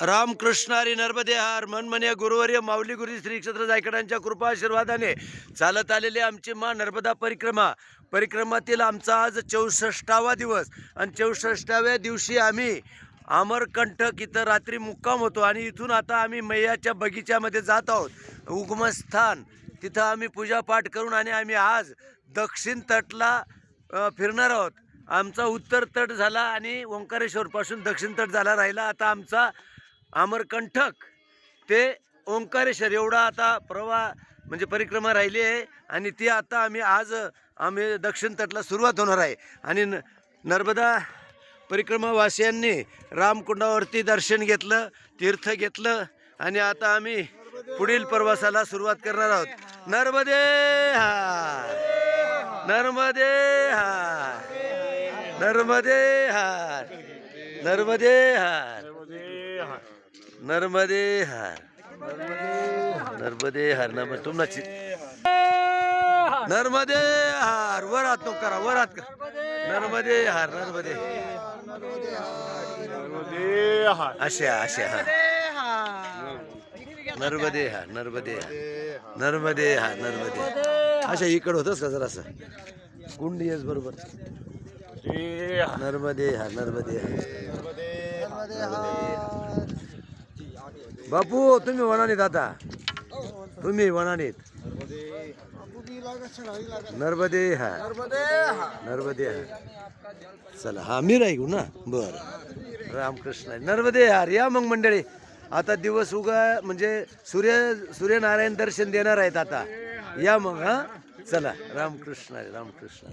रामकृष्णारी नर्मदेहार नर्मदे हार मनमने गुरुवर्य माऊली गुरु श्री क्षेत्र जायकडांच्या कृपा आशीर्वादाने चालत आलेली आमची मा नर्मदा परिक्रमा. परिक्रमातील आमचा आज चौसष्टावा दिवस आणि चौसष्टाव्या दिवशी आम्ही अमरकंठक इथं रात्री मुक्काम होतो आणि इथून आता आम्ही मैयाच्या बगीच्यामध्ये जात आहोत. उगमस्थान तिथं आम्ही पूजापाठ करून आणि आम्ही आज दक्षिण तटला फिरणार आहोत. आमचा उत्तर तट झाला आणि ओंकारेश्वरपासून दक्षिण तट झाला राहिला. आता आमचा अमरकंठक. ते ओंकारेश्वर एवढा आता प्रवा म्हणजे परिक्रमा राहिली आहे आणि ती आता आम्ही आज आम्ही दक्षिण तटला सुरुवात होणार आहे. आणि न नर्मदा परिक्रमावासियांनी रामकुंडावरती दर्शन घेतलं तीर्थ घेतलं आणि आता आम्ही पुढील प्रवासाला सुरुवात करणार आहोत. नर्मदे हा! नर्मदे हा! नर्मदे हा! नर्मदे हा! नर्मदे हार। नर्मदे हार नर्मदे तुमची नर्मदे हार वरात हात करा वरात करा। नर्मदे हार नर्मदे। अशा अशा हा। नर्मदे हा नर्मदे हा नर्मदे हा नर्मदे अशा इकडं होतच का जरासं? कुंडी येस बरोबर. नर्मदे हा नर्मदे हार। बापू तुम्ही वनानीत आता. तुम्ही वनानीत. नर्मदे हा. नर्मदे हा. चला हा मी राही ना? बर. रामकृष्ण. आहे. नर्मदे हार या मग मंडळी. आता दिवस उगा म्हणजे सूर्य सूर्यनारायण दर्शन देणार आहेत आता. या मग हा? चला रामकृष्ण आहे, रामकृष्ण.